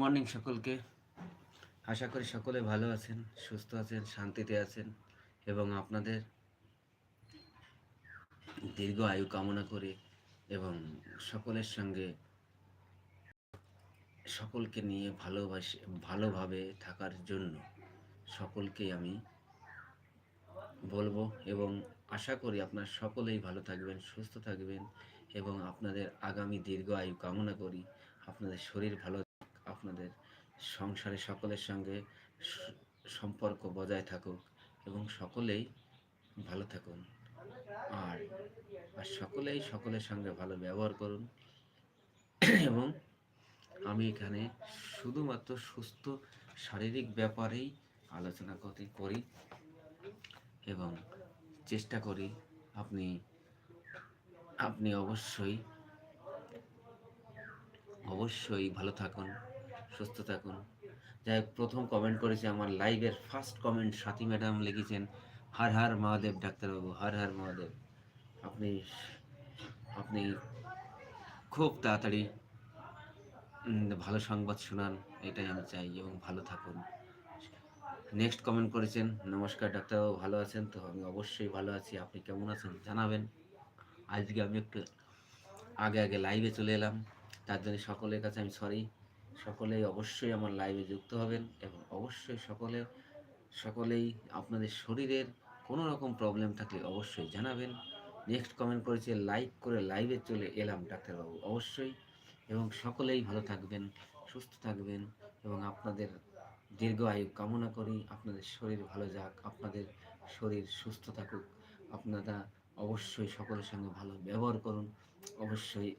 Morning সকলকে। আশা করি সকলে ভালো আছেন, সুস্থ আছেন, শান্তিতে আছেন এবং আপনাদের দীর্ঘ আয়ু কামনা করে এবং সকলের সঙ্গে সকলকে নিয়ে ভালোবাসে, ভালোভাবে থাকার জন্য সকলকেই আমি বলব এবং আশা করি আপনার সকলেই ভালো থাকবেন, সুস্থ থাকবেন এবং আপনাদের আগামী দীর্ঘ আয়ু কামনা করি। আপনাদের শরীর ভালো আপনাদের সংসারে সকলের সঙ্গে সম্পর্ক বজায় থাকুক এবং সকলেই ভালো থাকুন। আর আর সকলেই সকলের সঙ্গে ভালো ব্যবহার করুন। এবং আমি এখানে শুধুমাত্র সুস্থ শারীরিক ব্যাপারেই আলোচনা করতে করি এবং চেষ্টা করি আপনি আপনি অবশ্যই অবশ্যই ভালো থাকুন। সুস্থ থাকুন। যাই প্রথম কমেন্ট করেছে আমার লাইভের ফার্স্ট কমেন্ট সাথী ম্যাডাম লিখেছেন, হর হর মহাদেব ডাক্তারবাবু, হর হর মহাদেব। আপনি আপনি খুব তাড়াতাড়ি ভালো সংবাদ শোনান, এটাই আমি চাই এবং ভালো থাকুন। নেক্সট কমেন্ট করেছেন, নমস্কার ডাক্তারবাবু, ভালো আছেন? তো আমি অবশ্যই ভালো আছি, আপনি কেমন আছেন জানাবেন। আজকে আমি একটু আগে আগে লাইভে চলে এলাম, তার জন্য সকলের কাছে আমি সরি সকলেই অবশ্যই আমার লাইভে যুক্ত হবেন এবং অবশ্যই সকলে, সকলেই আপনাদের শরীরের কোনো রকম প্রবলেম থাকলে অবশ্যই জানাবেন। নেক্সট কমেন্ট করেছে লাইক করে লাইভে চলে এলাম, ডাক্তারবাবু। অবশ্যই। এবং সকলেই ভালো থাকবেন, সুস্থ থাকবেন এবং আপনাদের দীর্ঘ আয়ু কামনা করি। আপনাদের শরীর ভালো যাক, আপনাদের শরীর সুস্থ থাকুক। আপনারা অবশ্যই সকলের সঙ্গে ভালো ব্যবহার করুন। অবশ্যই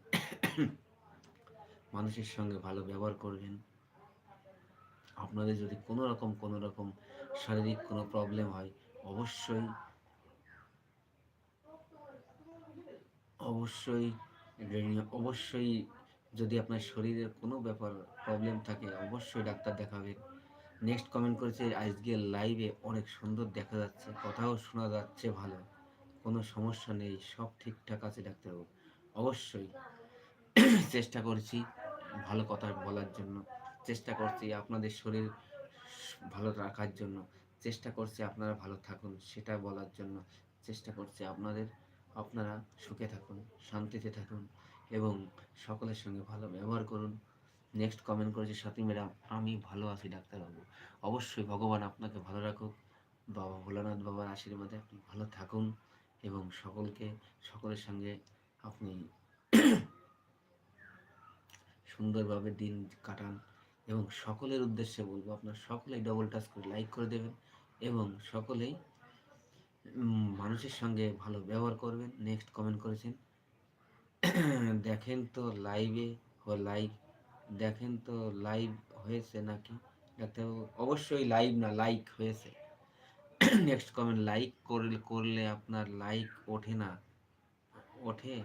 মানুষের সঙ্গে ভালো ব্যবহার করবেন। আপনাদের যদি কোনো রকম কোনো রকম শারীরিক কোনো প্রবলেম হয়, অবশ্যই অবশ্যই অবশ্যই যদি আপনার শরীরের কোনো ব্যাপার প্রবলেম থাকে, অবশ্যই ডাক্তার দেখাবেন নেক্সট কমেন্ট করেছে, আজকে লাইভে অনেক সুন্দর দেখা যাচ্ছে, কথাও শোনা যাচ্ছে ভালো, কোনো সমস্যা নেই, সব ঠিকঠাক আছে ডাক্তারবাবু। অবশ্যই চেষ্টা করছি। ভালো কথা বলার জন্য। চেষ্টা করছি আপনাদের শরীর ভালো রাখার জন্য। চেষ্টা করছি আপনারা ভালো থাকুন, সেটা বলার জন্য। চেষ্টা করছি আপনাদের, আপনারা সুখে থাকুন, শান্তিতে থাকুন এবং সকলের সঙ্গে ভালো ব্যবহার করুন। নেক্সট কমেন্ট করেছে সাথী ম্যাডাম আমি ভালো আছি ডাক্তারবাবু। অবশ্যই ভগবান আপনাকে ভালো রাখুক। বাবা ভোলানাথ বাবার আশীর্বাদে আপনি ভালো থাকুন এবং সকলকে, সকলের সঙ্গে আপনি সুন্দরভাবে দিন কাটান এবং সকলের উদ্দেশ্যে বলব, আপনার সকলেই ডবল টাচ করে লাইক করে দেবেন এবং সকলেই মানুষের সঙ্গে ভালো ব্যবহার করবেন। নেক্সট কমেন্ট করেছেন, দেখেন তো লাইভে ও লাইভ দেখেন তো লাইভ হয়েছে নাকি? ডাক্তারবাবু অবশ্যই লাইভ না লাইক হয়েছে। নেক্সট কমেন্ট লাইক করলে করলে আপনার লাইক ওঠে না ওঠে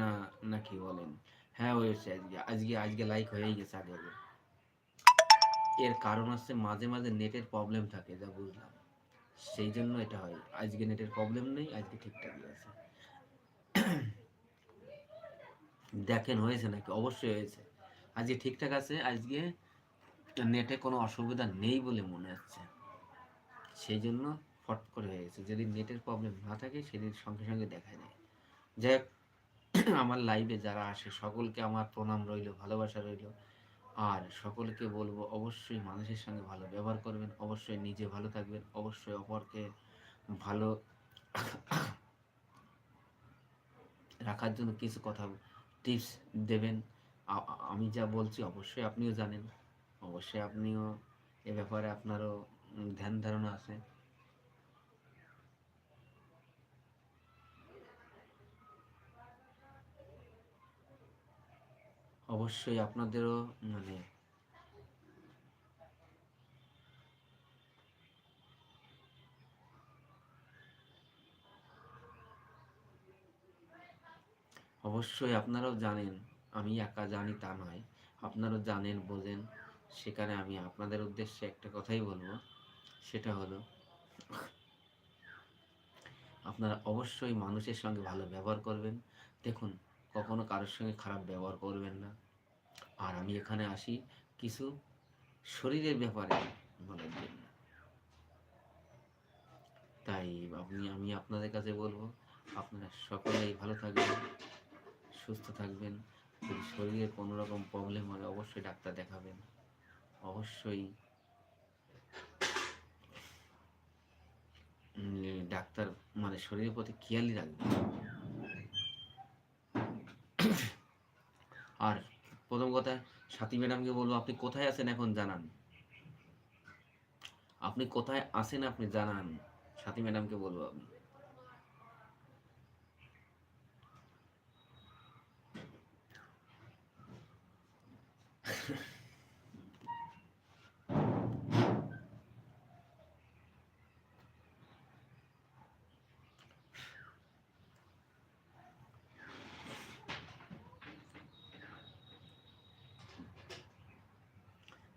না নাকি বলেন? হ্যাঁ হয়েছে আজকে আজকে আজকে লাইক হয়েই গেছে আগে আগে এর কারণ হচ্ছে মাঝে মাঝে নেটের প্রবলেম থাকে যা বুঝলাম। সেই জন্য এটা হয়। আজকে নেটের প্রবলেম নেই আজকে ঠিকঠাকই আছে। দেখেন হয়েছে নাকি? অবশ্যই হয়েছে। আজকে ঠিকঠাক আছে আজকে নেটে কোনো অসুবিধা নেই বলে মনে হচ্ছে। সেই জন্য ফট করে হয়ে গেছে। যদি নেটের প্রবলেম না থাকে সেদিন সঙ্গে সঙ্গে দেখা যায় যাই হোক, আমার লাইভে যারা আসে, সকলকে আমার প্রণাম রইল, ভালোবাসা রইল। আর সকলকে বলব, অবশ্যই মানুষের সঙ্গে ভালো ব্যবহার করবেন, অবশ্যই নিজে ভালো থাকবেন, অবশ্যই অপরকে ভালো রাখার জন্য কিছু কথা টিপস দেবেন। আমি যা বলছি অবশ্যই আপনিও জানেন, অবশ্যই আপনিও এ ব্যাপারে আপনারও ধ্যান ধারণা আছে। অবশ্যই আপনাদেরও মানে অবশ্যই আপনারাও জানেন, আমি একা জানি তা নয়। আপনারাও জানেন, বোঝেন, সেখানে আমি আপনাদের উদ্দেশ্যে একটা কথাই বলব। সেটা হলো, আপনারা অবশ্যই মানুষের সঙ্গে ভালো ব্যবহার করবেন। দেখুন কখনো কারোর সঙ্গে খারাপ ব্যবহার করবেন না। আর আমি এখানে আসি কিছু শরীরের ব্যাপারে বলার জন্য। তাই আপনি, আমি আপনাদের কাছে বলব, আপনারা সকলেই ভালো থাকবেন, সুস্থ থাকবেন। যদি শরীরে কোনো রকম প্রবলেম হয়, অবশ্যই ডাক্তার দেখাবেন। অবশ্যই ডাক্তার মানে শরীরের প্রতি খেয়ালই রাখবেন। আর প্রথম কথা, সাথী ম্যাডামকে বলব, আপনি কোথায় আছেন এখন জানান। আপনি কোথায় আছেন আপনি জানান, সাথী ম্যাডামকে বলব আমি।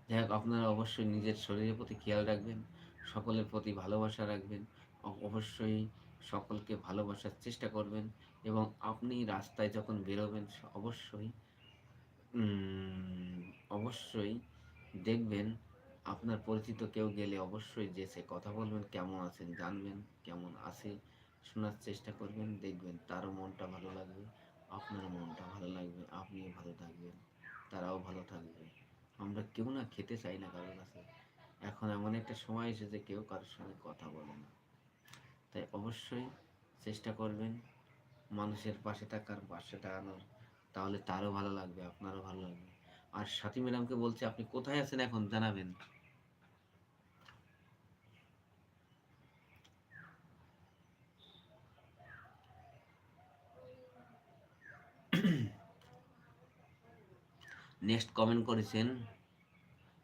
যাই হোক, আপনারা অবশ্যই নিজের শরীরের প্রতি খেয়াল রাখবেন, সকলের প্রতি ভালোবাসা রাখবেন অবশ্যই সকলকে ভালোবাসার চেষ্টা করবেন, এবং আপনি রাস্তায় যখন বেরোবেন অবশ্যই অবশ্যই দেখবেন আপনার পরিচিত কেউ গেলে অবশ্যই যে সে কথা বলবেন, কেমন আছেন জানবেন, কেমন আছে শোনার চেষ্টা করবেন, দেখবেন তারও মনটা ভালো লাগবে আপনার মনটা ভালো লাগবে, আপনিও ভালো থাকবেন, তারাও ভালো থাকবে। আমরা কেউ না খেতে চাই না কারোর কাছে। এখন এমন একটা সময় এসেছে, কেউ কারোর সঙ্গে কথা বলে না। তাই অবশ্যই চেষ্টা করবেন মানুষের পাশে থাকার, পাশে দাঁড়ানোর। তাহলে তারও ভালো লাগবে, আপনারও ভালো লাগবে। আর সাথী ম্যাডামকে বলছে, আপনি কোথায় আছেন এখন জানাবেন। নেক্সট কমেন্ট করেছেন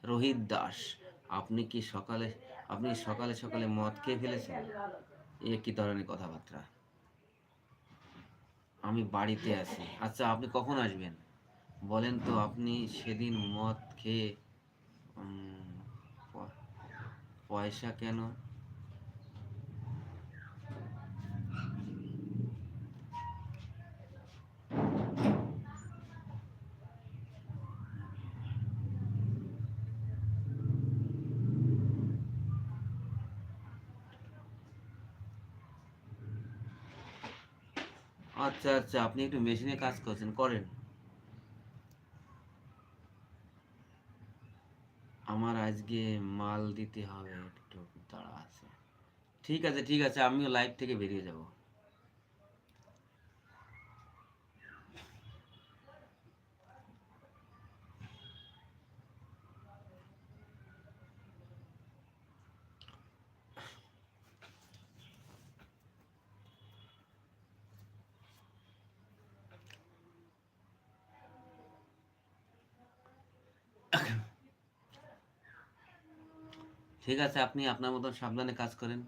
রোহিত দাস। আপনি কি সকালে, আপনি সকালে সকালে মদ খেয়ে ফেলেছেন? এ কি ধরনের কথাবার্তা? আমি বাড়িতে আছি। আচ্ছা আপনি কখন আসবেন? বলেন তো, আপনি সেদিন মদ খেয়ে পয়সা কেন আচ্ছা আচ্ছা আপনি একটু মেশিনে কাজ করছেন, করেন। আমার আজকে মাল দিতে হবে, একটু তাড়া আছে। ঠিক আছে ঠিক আছে, আমিও লাইভ থেকে বেরিয়ে যাব। ঠিক আছে আপনি আপনার মতন সাবধানে কাজ করেন।